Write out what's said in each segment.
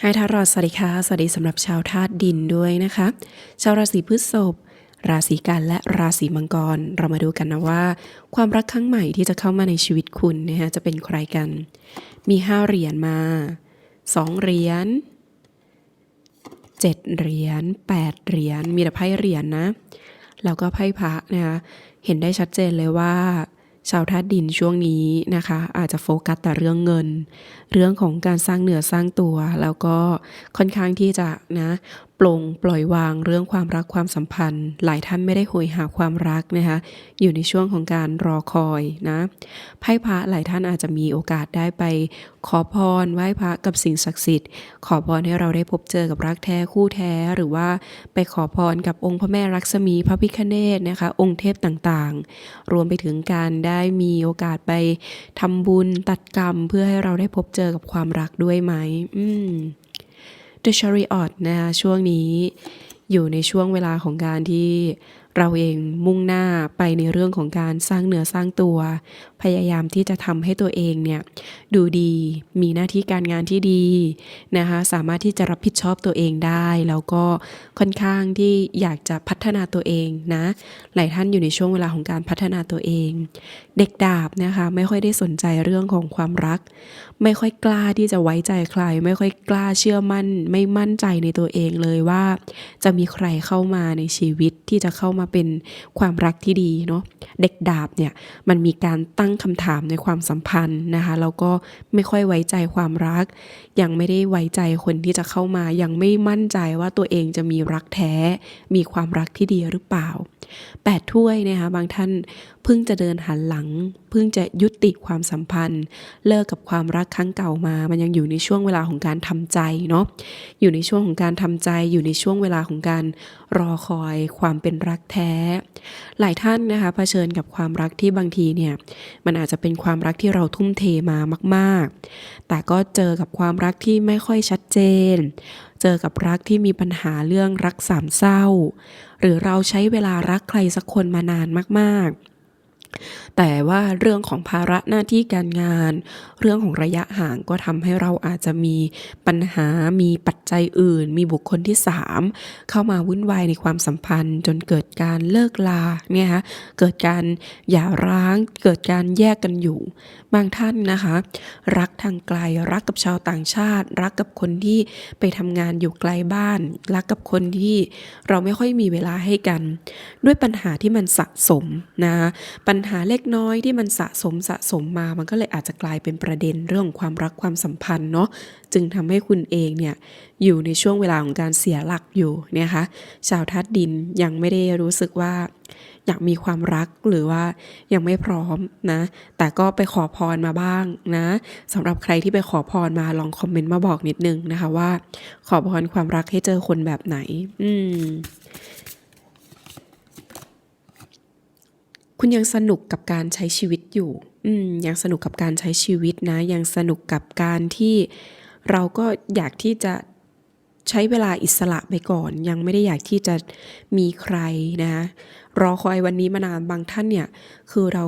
ไฮทารอดสวัสดีค่ะ สวัสดีสำหรับชาวธาตุดินด้วยนะคะ ชาวราศีพฤษภราศีกันและราศีมังกร เรามาดูกันนะว่า ความรักครั้งใหม่ที่จะเข้ามาในชีวิตคุณนะคะจะเป็นใครกัน มีห้าเหรียญมาสองเหรียญเจ็ดเหรียญแปดเหรียญมีแต่ไพ่เหรียญนะ แล้วก็ไพ่พระนะคะเห็นได้ชัดเจนเลยว่า ชาวธาตุดินช่วงนี้นะคะ อาจจะโฟกัสแต่เรื่องเงิน เรื่องของการสร้างเหนือสร้างตัว แล้วก็ค่อนข้างที่จะนะ ปลงปล่อยวางเรื่องความรักความสัมพันธ์ หลายท่านไม่ได้โหยหาความรักนะคะอยู่ในช่วงของการรอคอยนะไพ่พระหลายท่านอาจจะมีโอกาสได้ไป ขอพรไหว้พระกับสิ่งศักดิ์สิทธิ์ ขอพรให้เราได้พบเจอกับรักแท้คู่แท้หรือว่าไปขอพรกับองค์พระแม่ลักษมีพระพิฆเนศนะคะองค์เทพต่างๆ รวมไปถึงการได้มีโอกาสไปทำบุญตัดกรรม เพื่อให้เราได้พบเจอกับความรักด้วยไหมอืม The Chariot นะคะช่วงนี้อยู่ในช่วงเวลาของการที่เราเองมุ่งหน้าไปในเรื่องของการสร้างเนื้อสร้างตัว พยายามที่จะทำให้ตัวเองเนี่ยดูดีมีหน้าที่การงานที่ดีนะคะสามารถที่จะรับผิดชอบตัวเองได้ แล้วก็ค่อนข้างที่อยากจะพัฒนาตัวเองนะหลายท่านอยู่ในช่วงเวลาของการพัฒนาตัวเอง เด็กดาบนะคะไม่ค่อยได้สนใจเรื่องของความรัก ไม่ค่อยกล้าที่จะไว้ใจใคร ไม่ค่อยกล้าเชื่อมั่น ไม่มั่นใจในตัวเองเลยว่า จะมีใครเข้ามาในชีวิตที่จะเข้ามาเป็นความรักที่ดีเนาะเด็กดาบเนี่ยมันมีการตั้งคำถามในความสัมพันธ์นะคะแล้วก็ไม่ค่อยไว้ใจความรัก ยังไม่ได้ไว้ใจคนที่จะเข้ามา ยังไม่มั่นใจว่าตัวเองจะมีรักแท้ มีความรักที่ดีหรือเปล่าแปดถ้วยนะคะบางท่านเพิ่งจะเดินหันหลังเพิ่งจะยุติความสัมพันธ์ เลิกกับความรักครั้งเก่ามา มันยังอยู่ในช่วงเวลาของการทำใจเนาะอยู่ในช่วงของการทำใจ อยู่ในช่วงเวลาของการรอคอยความเป็นรักแท้ หลายท่านนะคะเผชิญกับความรักที่บางทีเนี่ยมันอาจจะเป็นความรักที่เราทุ่มเทมามาก ๆ แต่ก็เจอกับความรักที่ไม่ค่อยชัดเจน เจอกับรักที่มีปัญหาเรื่องรักสามเศร้า หรือเราใช้เวลารักใครสักคนมานานมาก ๆ แต่ว่าเรื่องของภาระหน้าที่การงาน เรื่องของระยะห่างก็ทำให้เราอาจจะมีปัญหา มีปัจจัยอื่น มีบุคคลที่สามเข้ามาวุ่นวายในความสัมพันธ์ จนเกิดการเลิกลาเนี่ยฮะเกิดการหย่าร้าง เกิดการแยกกันอยู่ บางท่านนะคะ รักทางไกล รักกับชาวต่างชาติ รักกับคนที่ไปทำงานอยู่ไกลบ้าน รักกับคนที่เราไม่ค่อยมีเวลาให้กัน ด้วยปัญหาที่มันสะสมนะปัญญหาเล็กน้อยที่มันสะสมสะสมมา มันก็เลยอาจจะกลายเป็นประเด็นเรื่องความรักความสัมพันธ์เนาะจึงทำให้คุณเองเนี่ยอยู่ในช่วงเวลาของการเสียหลักอยู่เนี่ยคะชาวทัดดินยังไม่ได้รู้สึกว่าอยากมีความรักหรือว่ายังไม่พร้อมนะ แต่ก็ไปขอพรมาบ้างนะสำหรับใครที่ไปขอพรมาลองคอมเมนต์มาบอกนิดนึงนะคะว่า ขอพรความรักให้เจอคนแบบไหน อืม คุณยังสนุกกับการใช้ชีวิตอยู่ อืมยังสนุกกับการใช้ชีวิตนะ ยังสนุกกับการที่เราก็อยากที่จะใช้เวลาอิสระไปก่อน ยังไม่ได้อยากที่จะมีใครนะรอคอยวันนี้มานานบางท่านเนี่ย คือเรา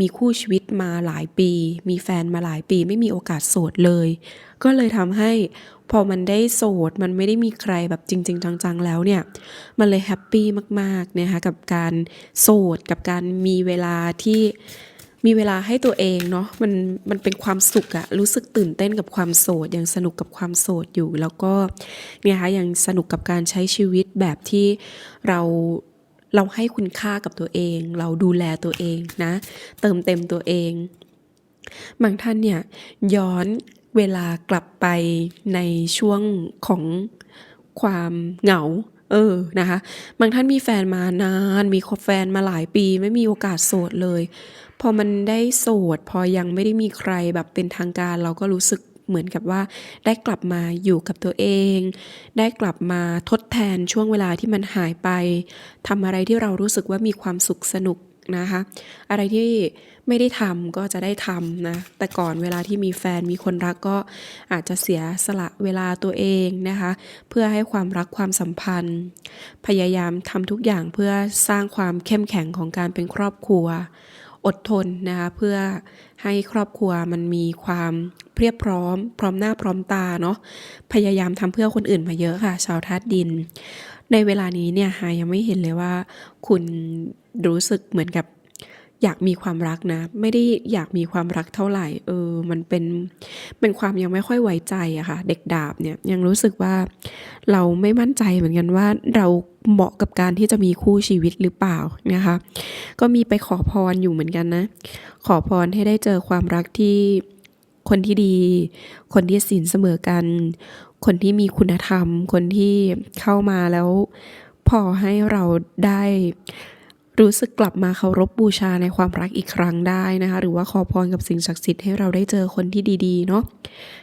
มีคู่ชีวิตมาหลายปี มีแฟนมาหลายปี ไม่มีโอกาสโสดเลย ก็เลยทำให้ พอมันได้โสดมันไม่ได้มีใครแบบจริง ๆ จังๆ แล้วเนี่ย มันเลยแฮปปี้มากๆนะคะกับการโสดกับการมีเวลาที่มีเวลาให้ตัวเองเนาะมันมันเป็นความสุขอะรู้สึกตื่นเต้นกับความโสดยังสนุกกับความโสดอยู่ แล้วก็เนี่ยคะยังสนุกกับการใช้ชีวิตแบบที่เราเราให้คุณค่ากับตัวเอง เราดูแลตัวเองนะ เติมเต็มตัวเองบางท่านเนี่ยย้อน เวลากลับไปในช่วงของความเหงา เออนะคะ บางท่านมีแฟนมานาน มีคบแฟนมาหลายปี ไม่มีโอกาสโสดเลย พอมันได้โสด พอยังไม่ได้มีใครแบบเป็นทางการ เราก็รู้สึกเหมือนกับว่าได้กลับมาอยู่กับตัวเอง ได้กลับมาทดแทนช่วงเวลาที่มันหายไปทำอะไรที่เรารู้สึกว่ามีความสุขสนุก นะคะ อะไรที่ไม่ได้ทำก็จะได้ทำนะ แต่ก่อนเวลาที่มีแฟนมีคนรักก็อาจจะเสียสละเวลาตัวเองนะคะ เพื่อให้ความรักความสัมพันธ์ พยายามทำทุกอย่างเพื่อสร้างความเข้มแข็งของการเป็นครอบครัว อดทนนะคะเพื่อให้ครอบครัวมันมีความเพียบพร้อม พร้อมหน้าพร้อมตาเนาะพยายามทำเพื่อคนอื่นมาเยอะค่ะ ชาวธาตุดิน ในเวลานี้เนี่ยหายังไม่เห็นเลยว่า คุณรู้สึกเหมือนกับอยากมีความรักนะ ไม่ได้อยากมีความรักเท่าไหร่ เออ มันเป็นเป็นความยังไม่ค่อยไว้ใจอะค่ะ เด็กดาบเนี่ยยังรู้สึกว่า เราไม่มั่นใจเหมือนกันว่าเราเหมาะกับการที่จะมีคู่ชีวิตหรือเปล่านะคะ ก็มีไปขอพรอยู่เหมือนกันนะ ขอพรให้ได้เจอความรักที่ คนที่ดี คนที่ศีลเสมอกัน คนที่มีคุณธรรม คนที่เข้ามาแล้วพอให้เราได้รู้สึกกลับมาเคารพบูชาในความรักอีกครั้งได้นะคะ หรือว่าขอพรกับสิ่งศักดิ์สิทธิ์ให้เราได้เจอคนที่ดีๆ เนาะ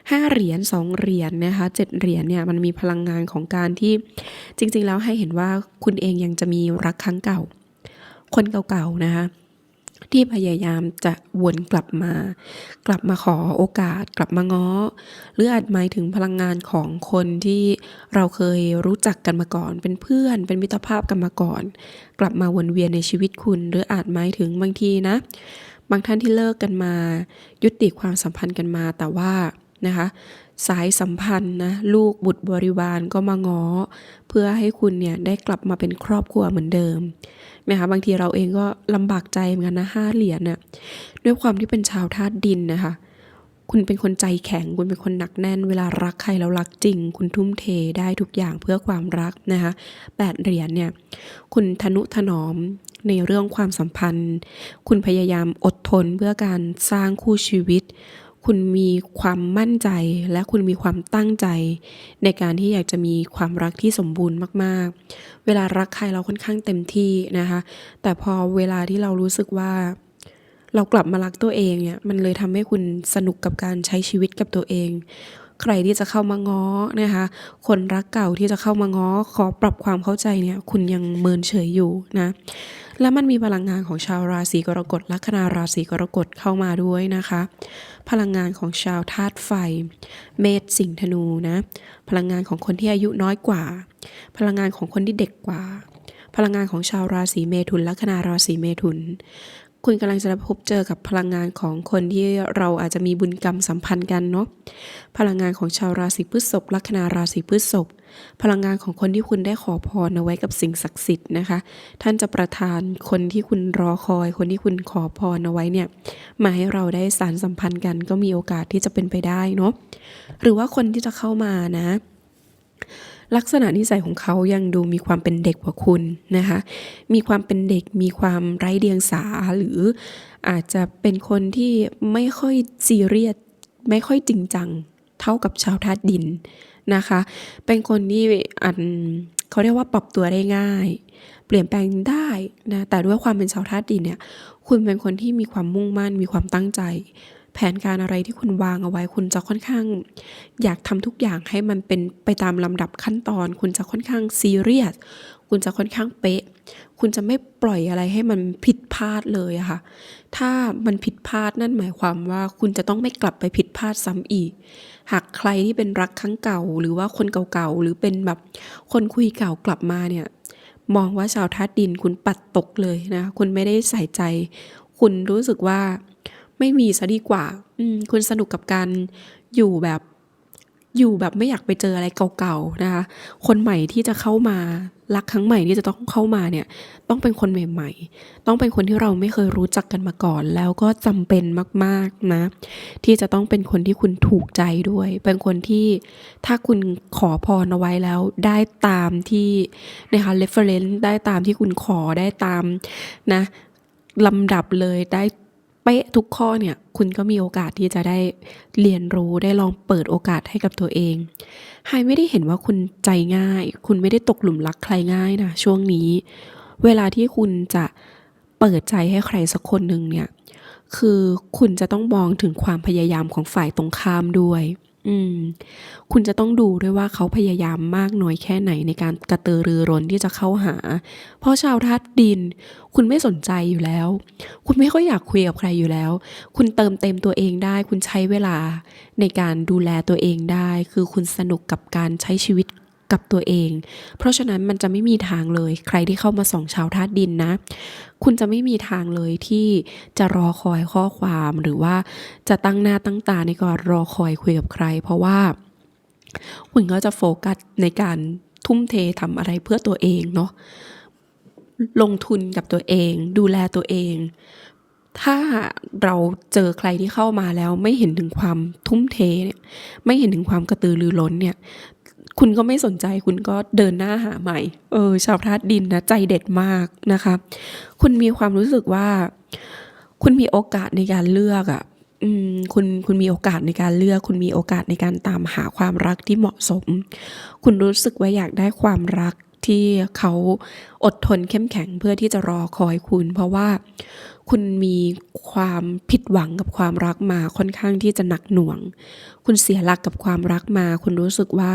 ห้าเหรียญสองเหรียญนะคะเจ็ดเหรียญเนี่ยมันมีพลังงานของการที่จริง ๆ แล้วให้เห็นว่าคุณเองยังจะมีรักครั้งเก่า คนเก่าๆนะคะ ที่พยายามจะวนกลับมา กลับมาขอโอกาส กลับมาง้อ หรืออาจหมายถึงพลังงานของคนที่เราเคยรู้จักกันมาก่อน เป็นเพื่อน เป็นมิตรภาพกันมาก่อน กลับมาวนเวียนในชีวิตคุณ หรืออาจหมายถึงบางทีนะ บางท่านที่เลิกกันมา ยุติความสัมพันธ์กันมาแต่ว่านะคะ สายสัมพันธ์นะลูกบุตรบริวารก็มาง้อ เพื่อให้คุณเนี่ยได้กลับมาเป็นครอบครัวเหมือนเดิมนะคะบางทีเราเองก็ลำบากใจเหมือนกันนะห้าเหรียญเนี่ยด้วยความที่เป็นชาวธาตุดินนะคะ คุณเป็นคนใจแข็งคุณเป็นคนหนักแน่น เวลารักใครแล้วรักจริง คุณทุ่มเทได้ทุกอย่างเพื่อความรักนะคะแปดเหรียญเนี่ยคุณทนุถนอมในเรื่องความสัมพันธ์ คุณพยายามอดทนเพื่อการสร้างคู่ชีวิต คุณมีความมั่นใจและคุณมีความตั้งใจ ในการที่อยากจะมีความรักที่สมบูรณ์มาก ๆ เวลารักใครเราค่อนข้างเต็มที่นะคะ แต่พอเวลาที่เรารู้สึกว่า เรากลับมารักตัวเองเนี่ยมันเลยทำให้คุณสนุกกับการใช้ชีวิตกับตัวเอง ใครที่จะเข้ามาง้อนะคะ คนรักเก่าที่จะเข้ามาง้อขอปรับความเข้าใจเนี่ย คุณยังเมินเฉยอยู่นะ และมันมีพลังงานของชาวราศีกรกฎลัคนาราศีกรกฎเข้ามาด้วยนะคะ พลังงานของชาวธาตุไฟ เมษสิงห์ธนูนะพลังงานของคนที่อายุน้อยกว่า พลังงานของคนที่เด็กกว่า พลังงานของชาวราศีเมถุนลัคนาราศีเมถุนคุณกำลังจะพบเจอกับพลังงานของคนที่เราอาจจะมีบุญกรรมสัมพันธ์กันเนาะพลังงานของชาวราศีพฤษภลัคนาราศีพฤษภพลังงานของคนที่คุณได้ขอพรเอาไว้กับสิ่งศักดิ์สิทธิ์นะคะ ท่านจะประทานคนที่คุณรอคอย คนที่คุณขอพรเอาไว้เนี่ยมาให้เราได้สารสัมพันธ์กัน ก็มีโอกาสที่จะเป็นไปได้เนาะหรือว่าคนที่จะเข้ามานะลักษณะนิสัยของเขายังดูมีความเป็นเด็กกว่าคุณนะคะ มีความเป็นเด็ก มีความไร้เดียงสา หรืออาจจะเป็นคนที่ไม่ค่อยซีเรียส ไม่ค่อยจริงจัง เท่ากับชาวธาตุดิน นะคะ เป็นคนที่อันเขาเรียกว่าปรับตัวได้ง่าย เปลี่ยนแปลงได้นะแต่ด้วยความเป็นชาวธาตุดินเนี่ย คุณเป็นคนที่มีความมุ่งมั่น มีความตั้งใจ แผนการอะไรที่คุณวางเอาไว้ คุณจะค่อนข้าง อยากทำทุกอย่างให้มันเป็นไปตามลำดับขั้นตอน คุณจะค่อนข้างซีเรียสคุณจะค่อนข้างเป๊ะ คุณจะไม่ปล่อยอะไรให้มันผิดพลาดเลยอะค่ะ ถ้ามันผิดพลาดนั่นหมายความว่า คุณจะต้องไม่กลับไปผิดพลาดซ้ำอีก หากใครที่เป็นรักครั้งเก่า หรือว่าคนเก่าๆหรือเป็นแบบคนคุยเก่ากลับมาเนี่ย มองว่าชาวธาตุดินคุณปัดตกเลยนะ คุณไม่ได้ใส่ใจ คุณรู้สึกว่าไม่มีซะดีกว่า อืมคุณสนุกกับการอยู่แบบ อยู่แบบไม่อยากไปเจออะไรเก่าๆนะคะ คนใหม่ที่จะเข้ามารักครั้งใหม่ที่จะต้องเข้ามาเนี่ยต้องเป็นคนใหม่ๆ ต้องเป็นคนที่เราไม่เคยรู้จักกันมาก่อน แล้วก็จำเป็นมากๆนะ ที่จะต้องเป็นคนที่คุณถูกใจด้วย เป็นคนที่ถ้าคุณขอพรเอาไว้แล้ว ได้ตามที่นะคะ reference ได้ตามที่คุณขอได้ตามนะลำดับเลยได้ เป๊ะทุกข้อเนี่ย คุณก็มีโอกาสที่จะได้เรียนรู้ได้ลองเปิดโอกาสให้กับตัวเองไฮไม่ได้เห็นว่าคุณใจง่าย คุณไม่ได้ตกหลุมรักใครง่ายนะช่วงนี้ เวลาที่คุณจะเปิดใจให้ใครสักคนหนึ่งเนี่ย คือคุณจะต้องมองถึงความพยายามของฝ่ายตรงข้ามด้วย อืม คุณจะต้องดูด้วยว่าเขาพยายามมากน้อยแค่ไหนในการกระตือรือร้นที่จะเข้าหา เพราะชาวธาตุดิน คุณไม่สนใจอยู่แล้ว คุณไม่ค่อยอยากคุยกับใครอยู่แล้ว คุณเติมเต็มตัวเองได้ คุณใช้เวลาในการดูแลตัวเองได้ คือคุณสนุกกับการใช้ชีวิต กับตัวเอง เพราะฉะนั้นมันจะไม่มีทางเลย ใครที่เข้ามาส่องชาวธาตุดินนะ คุณจะไม่มีทางเลยที่จะรอคอยข้อความหรือว่าจะตั้งหน้าตั้งตาในการรอคอยคุยกับใคร เพราะว่า คุณก็จะโฟกัสในการทุ่มเททำอะไรเพื่อตัวเองเนาะลงทุนกับตัวเอง ดูแลตัวเอง ถ้าเราเจอใครที่เข้ามาแล้วไม่เห็นถึงความทุ่มเทเนี่ยไม่เห็นถึงความกระตือรือร้นเนี่ย คุณก็ไม่สนใจคุณก็เดินหน้าหาใหม่ เออ ชาวธาตุดินนะใจเด็ดมากนะคะ คุณมีความรู้สึกว่า คุณมีโอกาสในการเลือกอะ่ะอืมคุณคุณมีโอกาสในการเลือก คุณมีโอกาสในการตามหาความรักที่เหมาะสม คุณรู้สึกว่าอยากได้ความรักที่เขาอดทนเข้มแข็งเพื่อที่จะรอคอยคุณ เพราะว่าคุณมีความผิดหวังกับความรักมาค่อนข้างที่จะหนักหน่วง คุณเสียหลักกับความรักมา คุณรู้สึกว่า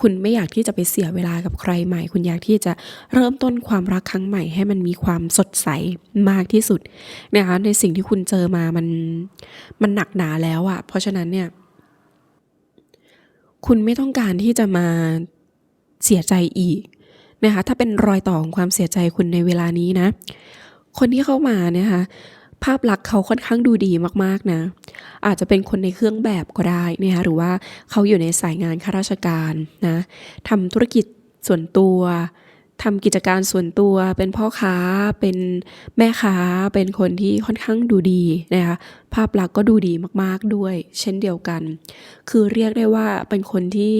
คุณไม่อยากที่จะไปเสียเวลากับใครใหม่ คุณอยากที่จะเริ่มต้นความรักครั้งใหม่ ให้มันมีความสดใสมากที่สุดนะคะในสิ่งที่คุณเจอมามันมันหนักหนาแล้วอะเพราะฉะนั้นเนี่ย คุณไม่ต้องการที่จะมาเสียใจอีกนะคะถ้าเป็นรอยต่อของความเสียใจคุณในเวลานี้นะ คนที่เข้ามานะคะ ภาพลักษณ์เขาค่อนข้างดูดีมากๆนะ อาจจะเป็นคนในเครื่องแบบก็ได้นะคะหรือว่าเขาอยู่ในสายงานข้าราชการนะทำธุรกิจส่วนตัว ทำกิจการส่วนตัวเป็นพ่อค้าเป็นแม่ค้าเป็นคนที่ค่อนข้างดูดีนะคะภาพลักษณ์ก็ดูดีมากๆด้วย เช่นเดียวกัน คือเรียกได้ว่าเป็นคนที่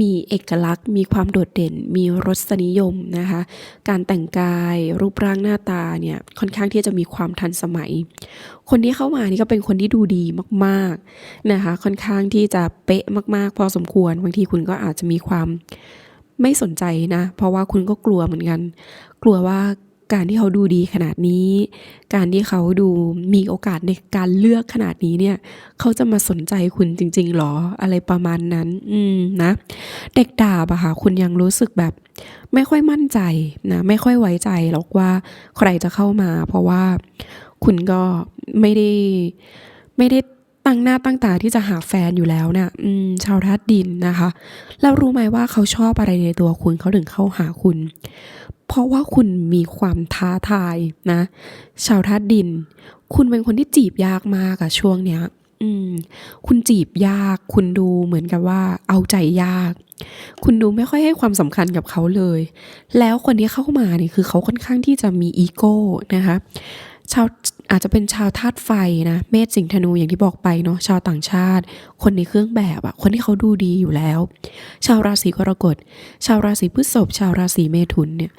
มีเอกลักษณ์ มีความโดดเด่น มีรสนิยมนะคะการแต่งกายรูปร่างหน้าตาเนี่ยค่อนข้างที่จะมีความทันสมัย คนที่เข้ามานี่ก็เป็นคนที่ดูดีมากๆนะคะค่อนข้างที่จะเป๊ะมากๆ พอสมควรบางทีคุณก็อาจจะมีความ ไม่สนใจนะ เพราะว่าคุณก็กลัวเหมือนกัน กลัวว่าการที่เขาดูดีขนาดนี้ การที่เขาดูมีโอกาสในการเลือกขนาดนี้เนี่ย เขาจะมาสนใจคุณจริง ๆหรอ อะไรประมาณนั้น อืมนะ เด็กดาบอะค่ะ คุณยังรู้สึกแบบ ไม่ค่อยมั่นใจนะ ไม่ค่อยไว้ใจหรอกว่าใครจะเข้ามา เพราะว่าคุณก็ไม่ได้ไม่ได้ ตั้งหน้าตั้งตาที่จะหาแฟนอยู่แล้วเนะี่ยชาวธาตุดินนะคะ แล้วรู้ไหมว่าเขาชอบอะไรในตัวคุณเขาถึงเข้าหาคุณ เพราะว่าคุณมีความท้าทายนะ ชาวธาตุดิน คุณเป็นคนที่จีบยากมากอะช่วงเนี้ย อืม คุณจีบยาก คุณดูเหมือนกับว่า เอาใจยาก คุณดูไม่ค่อยให้ความสำคัญกับเขาเลย แล้วคนที่เข้ามาเนี่ยคือเขาค่อนข้างที่จะมีอีโก้นะคะ ชาวอาจจะเป็นชาวธาตุไฟนะเมษสิงห์ธนูอย่างที่บอกไปเนาะชาวต่างชาติ คนในเครื่องแบบอะคนที่เขาดูดีอยู่แล้ว ชาวราศีกรกฎ ชาวราศีพฤษภชาวราศีเมถุนเนี่ย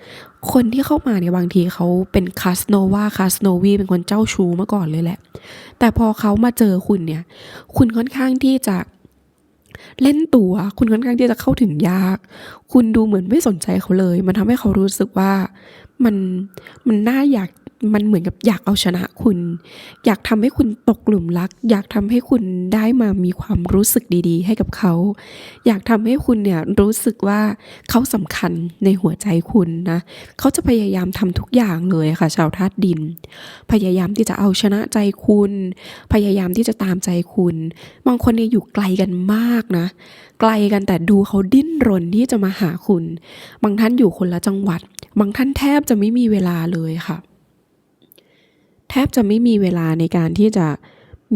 คนที่เข้ามาเนี่ยบางทีเขาเป็นคาสโนวาคาสโนวีเป็นคนเจ้าชู้มาก่อนเลยแหละ แต่พอเขามาเจอคุณเนี่ย คุณค่อนข้างที่จะเล่นตัวคุณค่อนข้างที่จะเข้าถึงยาก คุณดูเหมือนไม่สนใจเขาเลย มันทำให้เขารู้สึกว่ามันมันน่าอยาก มันเหมือนกับอยากเอาชนะคุณ อยากทำให้คุณตกหลุมรัก อยากทำให้คุณได้มามีความรู้สึกดีๆ ให้กับเขา อยากทำให้คุณเนี่ยรู้สึกว่าเขาสำคัญในหัวใจคุณนะเขาจะพยายามทำทุกอย่างเลยค่ะ ชาวธาตุดิน พยายามที่จะเอาชนะใจคุณ พยายามที่จะตามใจคุณ บางคนเนี่ยอยู่ไกลกันมากนะ ไกลกันแต่ดูเขาดิ้นรนที่จะมาหาคุณ บางท่านอยู่คนละจังหวัด บางท่านแทบจะไม่มีเวลาเลยค่ะ แทบจะไม่มีเวลาในการที่จะ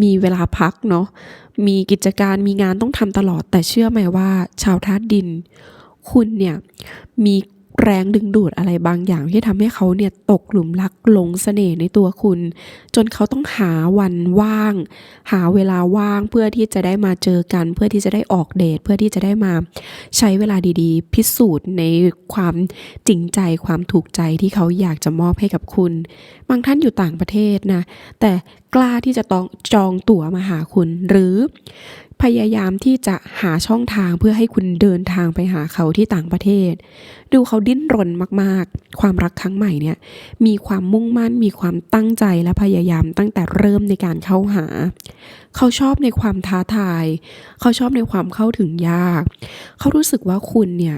มีเวลาพักเนาะ มีกิจการมีงานต้องทำตลอด แต่เชื่อไหมว่าชาวธาตุดิน คุณเนี่ยมี แรงดึงดูดอะไรบางอย่างที่ทำให้เขาเนี่ยตกหลุมรักหลงเสน่ห์ในตัวคุณ จนเขาต้องหาวันว่าง หาเวลาว่างเพื่อที่จะได้มาเจอกัน เพื่อที่จะได้ออกเดท เพื่อที่จะได้มาใช้เวลาดีๆ พิสูจน์ในความจริงใจความถูกใจที่เขาอยากจะมอบให้กับคุณ บางท่านอยู่ต่างประเทศนะแต่ กล้าที่จะต้องจองตั๋วมาหาคุณ หรือพยายามที่จะหาช่องทางเพื่อให้คุณเดินทางไปหาเขาที่ต่างประเทศ ดูเขาดิ้นรนมากๆ ความรักครั้งใหม่เนี่ย มีความมุ่งมั่น มีความตั้งใจและพยายามตั้งแต่เริ่มในการเข้าหา เขาชอบในความท้าทาย เขาชอบในความเข้าถึงยาก เขารู้สึกว่าคุณเนี่ย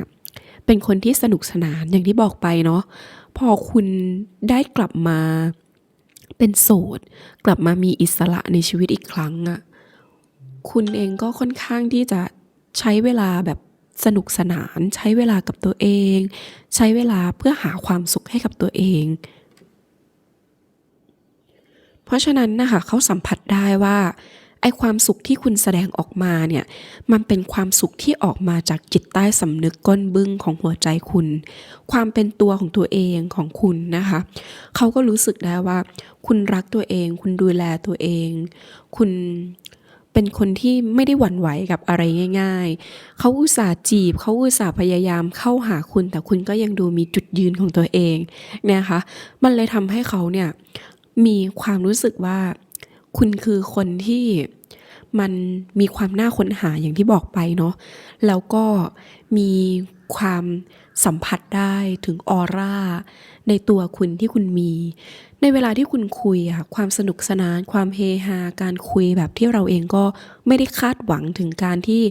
เป็นคนที่สนุกสนานอย่างที่บอกไปเนาะพอคุณได้กลับมา เป็นโสด กลับมามีอิสระในชีวิตอีกครั้งอะคุณเองก็ค่อนข้างที่จะใช้เวลาแบบสนุกสนาน ใช้เวลากับตัวเอง ใช้เวลาเพื่อหาความสุขให้กับตัวเอง เพราะฉะนั้นนะคะเขาสัมผัสได้ว่า ไอความสุขที่คุณแสดงออกมาเนี่ยมันเป็นความสุขที่ออกมาจากจิตใต้สำนึกก้นบึ้งของหัวใจคุณ ความเป็นตัวของตัวเองของคุณนะคะเขาก็รู้สึกได้ว่า คุณรักตัวเอง คุณดูแลตัวเอง คุณเป็นคนที่ไม่ได้หวั่นไหวกับอะไรง่าย ๆ เขาอุตส่าห์จีบ เขาอุตส่าห์พยายามเข้าหาคุณ แต่คุณก็ยังดูมีจุดยืนของตัวเองนะคะ มันเลยทำให้เขาเนี่ยมีความรู้สึกว่า คุณคือคนที่มันมีความน่าค้นหาอย่างที่บอกไปเนาะแล้วก็มี ความสัมผัสได้ถึงออร่าในตัวคุณที่คุณมี ในเวลาที่คุณคุยอะความสนุกสนาน ความเฮฮาการคุยแบบที่เราเองก็ไม่ได้คาดหวังถึงการที่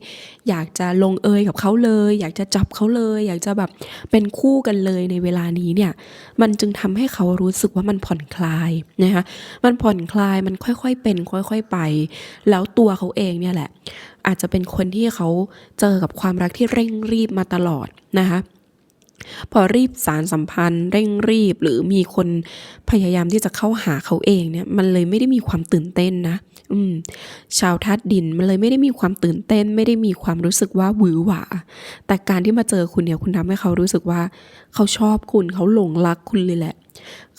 อยากจะลงเอยกับเขาเลย อยากจะจับเขาเลย อยากจะแบบเป็นคู่กันเลยในเวลานี้เนี่ยมันจึงทำให้เขารู้สึกว่ามันผ่อนคลายนะคะมันผ่อนคลายมันค่อยๆเป็น ค่อย ๆไป แล้วตัวเขาเองเนี่ยแหละ อาจจะเป็นคนที่เขาเจอกับความรักที่เร่งรีบมาตลอดนะคะพอรีบสารสัมพันธ์ เร่งรีบหรือมีคนพยายามที่จะเข้าหาเขาเองเนี่ย มันเลยไม่ได้มีความตื่นเต้นนะ อืม ชาวทัดดินมันเลยไม่ได้มีความตื่นเต้น ไม่ได้มีความรู้สึกว่าหวือหวา แต่การที่มาเจอคุณเนี่ยคุณทำให้เขารู้สึกว่า เขาชอบคุณเขาหลงรักคุณเลยแหละ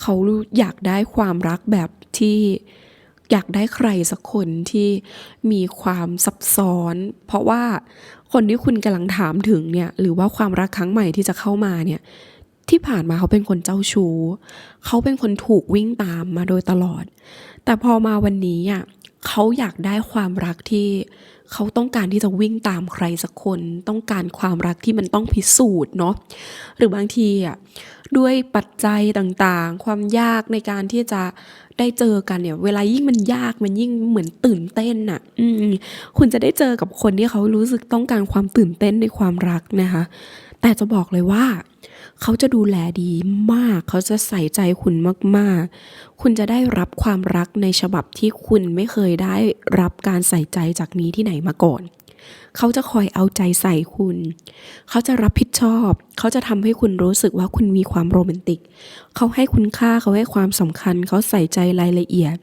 เขาอยากได้ความรักแบบที่ อยากได้ใครสักคนที่มีความซับซ้อน เพราะว่าคนที่คุณกำลังถามถึงเนี่ย หรือว่าความรักครั้งใหม่ที่จะเข้ามาเนี่ย ที่ผ่านมาเขาเป็นคนเจ้าชู้ เขาเป็นคนถูกวิ่งตามมาโดยตลอด แต่พอมาวันนี้อะเขาอยากได้ความรักที่เขาต้องการที่จะวิ่งตามใครสักคน ต้องการความรักที่มันต้องพิสูจน์เนาะหรือบางทีอะ ด้วยปัจจัยต่างๆ ความยากในการที่จะได้เจอกันเนี่ย เวลายิ่งมันยากมันยิ่งเหมือนตื่นเต้นอะ อืมคุณจะได้เจอกับคนที่เขารู้สึกต้องการความตื่นเต้นในความรักนะคะ แต่จะบอกเลยว่า เขาจะดูแลดีมาก เขาจะใส่ใจคุณมากๆ คุณจะได้รับความรักในฉบับที่คุณไม่เคยได้รับการใส่ใจจากนี้ที่ไหนมาก่อน เขาจะคอยเอาใจใส่คุณ เขาจะรับผิดชอบ เขาจะทำให้คุณรู้สึกว่าคุณมีความโรแมนติก เขาให้คุณค่าเขาให้ความสำคัญ เขาใส่ใจรายละเอียด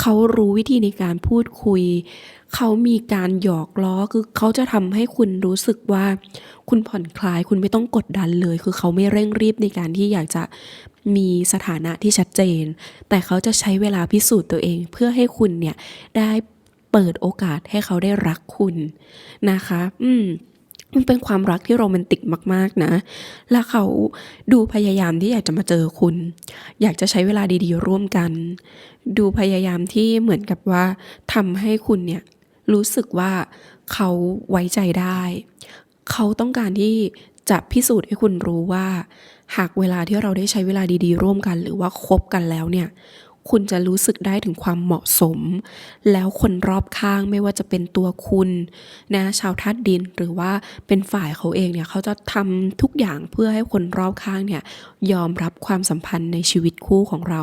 เขารู้วิธีในการพูดคุย เขามีการหยอกล้อคือเขาจะทำให้คุณรู้สึกว่า คุณผ่อนคลายคุณไม่ต้องกดดันเลย คือเขาไม่เร่งรีบในการที่อยากจะมีสถานะที่ชัดเจน แต่เขาจะใช้เวลาพิสูจน์ตัวเอง เพื่อให้คุณเนี่ยได้ เปิดโอกาสให้เขาได้รักคุณนะคะ อืมมันเป็นความรักที่โรแมนติกมาก ๆ นะ และเขาดูพยายามที่อยากจะมาเจอคุณ อยากจะใช้เวลาดีๆ ร่วมกัน ดูพยายามที่เหมือนกับว่าทำให้คุณเนี่ยรู้สึกว่าเขาไว้ใจได้ เขาต้องการที่จะพิสูจน์ให้คุณรู้ว่า หากเวลาที่เราได้ใช้เวลาดีๆ ร่วมกัน หรือว่าคบกันแล้วเนี่ย คุณจะรู้สึกได้ถึงความเหมาะสม แล้วคนรอบข้างไม่ว่าจะเป็นตัวคุณนะชาวธาตุดินหรือว่าเป็นฝ่ายเขาเองเนี่ยเขาจะทำทุกอย่างเพื่อให้คนรอบข้างเนี่ยยอมรับความสัมพันธ์ในชีวิตคู่ของเรา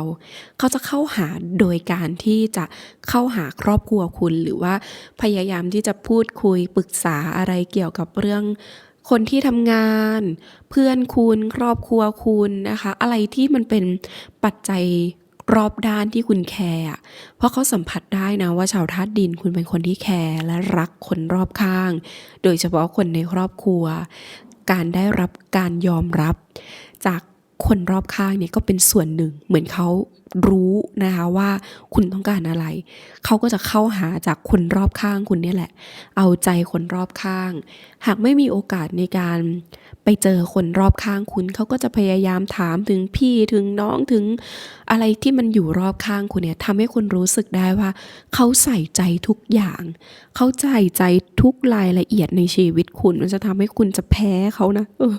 เขาจะเข้าหาโดยการที่จะเข้าหาครอบครัวคุณ หรือว่าพยายามที่จะพูดคุยปรึกษาอะไรเกี่ยวกับเรื่องคนที่ทำงาน เพื่อนคุณ ครอบครัวคุณนะคะ อะไรที่มันเป็นปัจจัย รอบด้านที่คุณแคร์อะเพราะเขาสัมผัสได้นะว่าชาวธาตุดินคุณเป็นคนที่แคร์และรักคนรอบข้าง โดยเฉพาะคนในครอบครัว การได้รับการยอมรับ จาก คนรอบข้างเนี่ยก็เป็นส่วนหนึ่ง เหมือนเขารู้นะคะว่าคุณต้องการอะไร เขาก็จะเข้าหาจากคนรอบข้างคุณเนี่ยแหละ เอาใจคนรอบข้าง หากไม่มีโอกาสในการไปเจอคนรอบข้างคุณ เขาก็จะพยายามถามถึงพี่ถึงน้องถึงอะไรที่มันอยู่รอบข้างคุณเนี่ยทำให้คุณรู้สึกได้ว่า เขาใส่ใจทุกอย่าง เขาใส่ใจทุกรายละเอียดในชีวิตคุณ มันจะทำให้คุณจะแพ้เขานะออ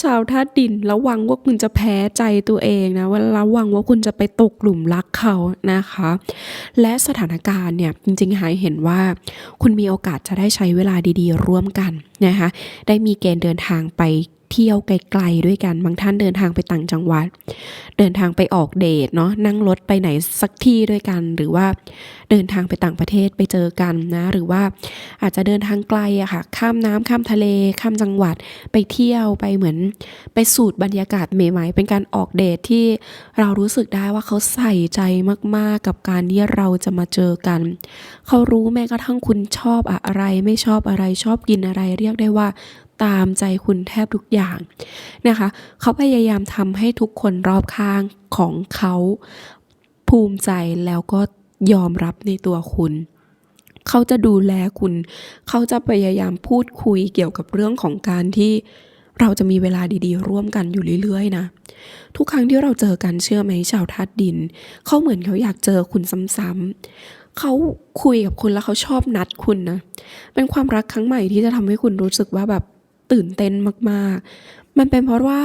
ชาวธาตุดินระวังว่าคุณจะแพพ้ใจตัวเองนะว่าระวังว่าคุณจะไปตกหลุมรักเขานะคะ และสถานการณ์เนี่ยจริงๆหายเห็นว่า คุณมีโอกาสจะได้ใช้เวลาดีๆ ร่วมกันนะคะได้มีเกณฑ์เดินทางไป เที่ยวไกลๆด้วยกัน บางท่านเดินทางไปต่างจังหวัด เดินทางไปออกเดทเนาะนั่งรถไปไหนสักที่ด้วยกัน หรือว่าเดินทางไปต่างประเทศไปเจอกันนะหรือว่าอาจจะเดินทางไกลอะค่ะข้ามน้ำข้ามทะเล ข้ามจังหวัดไปเที่ยวไปเหมือนไปสูดบรรยากาศใหม่ๆเป็นการออกเดทที่เรารู้สึกได้ว่าเขาใส่ใจมากๆกับการที่เราจะมาเจอกัน เขารู้แม้กระทั่งคุณชอบอะไรไม่ชอบอะไรชอบกินอะไรเรียกได้ว่า ตามใจคุณแทบทุกอย่างนะคะ เขาพยายามทำให้ทุกคนรอบข้างของเขาภูมิใจแล้วก็ยอมรับในตัวคุณเขาจะดูแลคุณ เขาจะพยายามพูดคุยเกี่ยวกับเรื่องของการที่เราจะมีเวลาดีๆ ร่วมกันอยู่เรื่อยๆนะ ทุกครั้งที่เราเจอกันเชื่อไหมชาวธาตุดิน เขาเหมือนเขาอยากเจอคุณซ้ำๆเขาคุยกับคุณแล้วเขาชอบนัดคุณนะ เป็นความรักครั้งใหม่ที่จะทำให้คุณรู้สึกว่าแบบ ตื่นเต้นมากๆ มันเป็นเพราะว่า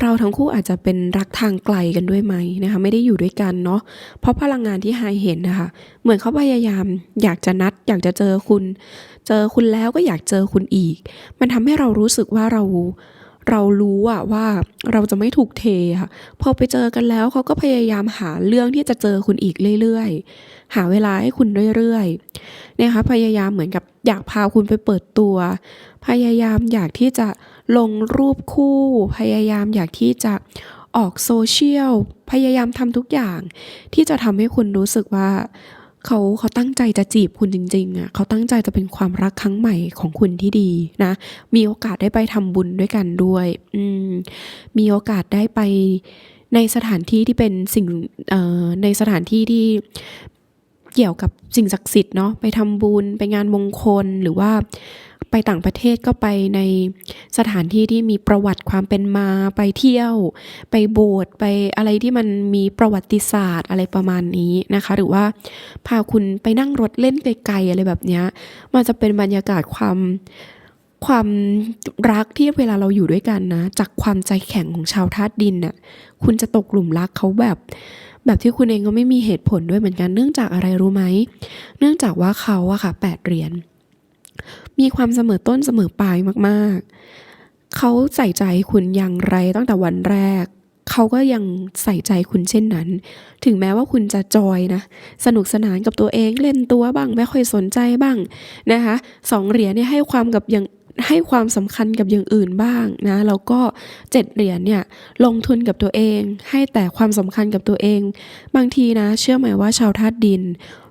เราทั้งคู่อาจจะเป็นรักทางไกลกันด้วยไหมนะคะไม่ได้อยู่ด้วยกันเนาะเพราะพลังงานที่ไฮเห็นนะคะ เหมือนเขาพยายามอยากจะนัด อยากจะเจอคุณ เจอคุณแล้วก็อยากเจอคุณอีก มันทำให้เรารู้สึกว่าเราเรารู้อะว่าเราจะไม่ถูกเทค่ะพอไปเจอกันแล้วเขาก็พยายามหาเรื่องที่จะเจอคุณอีกเรื่อยๆ หาเวลาให้คุณเรื่อยๆนะคะพยายามเหมือนกับอยากพาคุณไปเปิดตัว พยายามอยากที่จะลงรูปคู่ พยายามอยากที่จะออกโซเชียล พยายามทำทุกอย่าง ที่จะทำให้คุณรู้สึกว่าเขาเขาตั้งใจจะจีบคุณจริงๆอะเขาตั้งใจจะเป็นความรักครั้งใหม่ของคุณที่ดีนะ มีโอกาสได้ไปทำบุญด้วยกันด้วย อืม มีโอกาสได้ไปในสถานที่ที่เป็นสิ่งในสถานที่ที่ เกี่ยวกับสิ่งศักดิ์สิทธิ์เนาะไปทำบุญไปงานมงคลหรือว่าไปต่างประเทศก็ไปในสถานที่ที่มีประวัติความเป็นมาไปเที่ยว ไปโบสถ์ไปอะไรที่มันมีประวัติศาสตร์อะไรประมาณนี้นะคะ หรือว่าพาคุณไปนั่งรถเล่นไกลๆอะไรแบบนี้มันจะเป็นบรรยากาศความ ความรักที่เวลาเราอยู่ด้วยกันนะ จากความใจแข็งของชาวธาตุดินน่ะคุณจะตกหลุมรักเขาแบบ แบบที่คุณเองก็ไม่มีเหตุผลด้วยเหมือนกันเนื่องจากอะไรรู้ไหม เนื่องจากว่าเขาอะค่ะแปดเหรียญมีความเสมอต้นเสมอปลายมากๆ เขาใส่ใจคุณอย่างไรตั้งแต่วันแรก เขาก็ยังใส่ใจคุณเช่นนั้น ถึงแม้ว่าคุณจะจอยนะ สนุกสนานกับตัวเองเล่นตัวบ้าง ไม่ค่อยสนใจบ้างนะคะสองเหรียญเนี่ยให้ความกับอย่าง ให้ความสำคัญกับอย่างอื่นบ้างนะแล้วก็เจ็ดเหรียญเนี่ยลงทุนกับตัวเอง ให้แต่ความสำคัญกับตัวเอง บางทีนะ เชื่อไหมว่าชาวธาตุดิน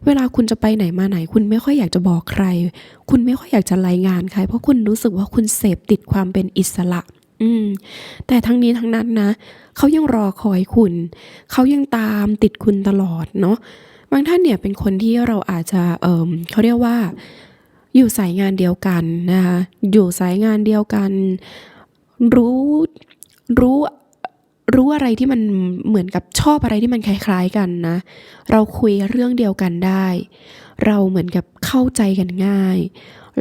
เวลาคุณจะไปไหนมาไหน คุณไม่ค่อยอยากจะบอกใคร คุณไม่ค่อยอยากจะรายงานใคร เพราะคุณรู้สึกว่าคุณเสพติดความเป็นอิสระอืมแต่ทั้งนี้ทั้งนั้นนะเขายังรอคอยคุณ เขายังตามติดคุณตลอดเนาะบางท่านเนี่ยเป็นคนที่เราอาจจะเออเขาเรียกว่า อยู่สายงานเดียวกันนะคะอยู่สายงานเดียวกัน รู้รู้รู้อะไรที่มันเหมือนกับชอบอะไรที่มันคล้าย ๆกันนะ เราคุยเรื่องเดียวกันได้ เราเหมือนกับเข้าใจกันง่าย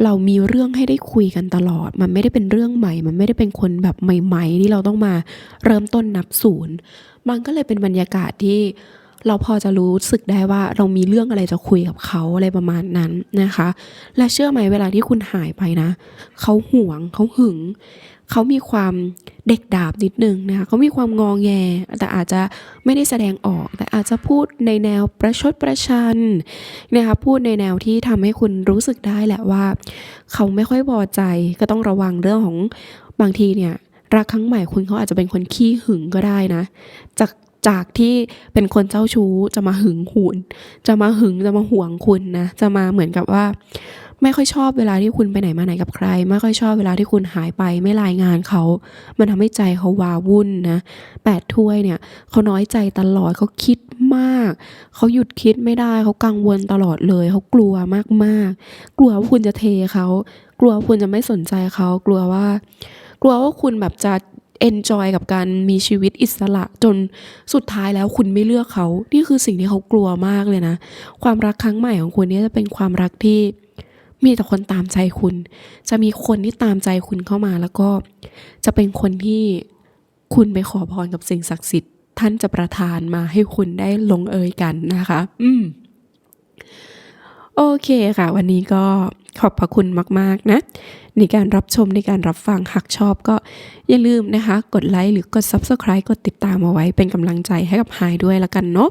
เรามีเรื่องให้ได้คุยกันตลอด มันไม่ได้เป็นเรื่องใหม่ มันไม่ได้เป็นคนแบบใหม่ ๆ ที่เราต้องมาเริ่มต้นนับศูนย์ มันก็เลยเป็นบรรยากาศที่ เราพอจะรู้สึกได้ว่าเรามีเรื่องอะไรจะคุยกับเขาอะไรประมาณนั้นนะคะ และเชื่อไหมเวลาที่คุณหายไปนะเขาห่วงเขาหึงเขามีความเด็กดาบนิดนึงนะคะเขามีความงองแง แต่อาจจะไม่ได้แสดงออก แต่อาจจะพูดในแนวประชดประชันนะคะพูดในแนวที่ทำให้คุณรู้สึกได้แหละว่า เขาไม่ค่อยพอใจก็ต้องระวังเรื่องของบางทีเนี่ยรักครั้งใหม่คุณเขาอาจจะเป็นคนขี้หึงก็ได้นะ จาก จากที่เป็นคนเจ้าชู้จะมาหึงหุนจะมาหึงจะมาห่วงคุณนะ จะมาเหมือนกับว่า ไม่ค่อยชอบเวลาที่คุณไปไหนมาไหนกับใคร ไม่ค่อยชอบเวลาที่คุณหายไปไม่รายงานเขา มันทำให้ใจเขาวาวุ่นนะแปดถ้วยเนี่ยเขาน้อยใจตลอดเขาคิดมาก เขาหยุดคิดไม่ได้เขากังวลตลอดเลย เขากลัวมากๆ กลัวว่าคุณจะเทเขา กลัวว่าคุณจะไม่สนใจเขากลัวว่ากลัวว่าคุณแบบจะ เอนจอยกับการมีชีวิตอิสระจนสุดท้ายแล้วคุณไม่เลือกเขา นี่คือสิ่งที่เขากลัวมากเลยนะ ความรักครั้งใหม่ของคุณนี่จะเป็นความรักที่มีแต่คนตามใจคุณ จะมีคนที่ตามใจคุณเข้ามาแล้วก็จะเป็นคนที่คุณไปขอพรกับสิ่งศักดิ์สิทธิ์ ท่านจะประทานมาให้คุณได้ลงเอยกันนะคะ อืม โอเคค่ะ วันนี้ก็ ขอบพระคุณมากๆนะ ในการรับชมในการรับฟังหากชอบก็อย่าลืมนะคะ กดไลค์หรือกด Subscribe กดติดตามเอาไว้เป็นกำลังใจให้กับหายด้วยละกันเนาะ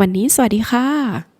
วันนี้สวัสดีค่ะ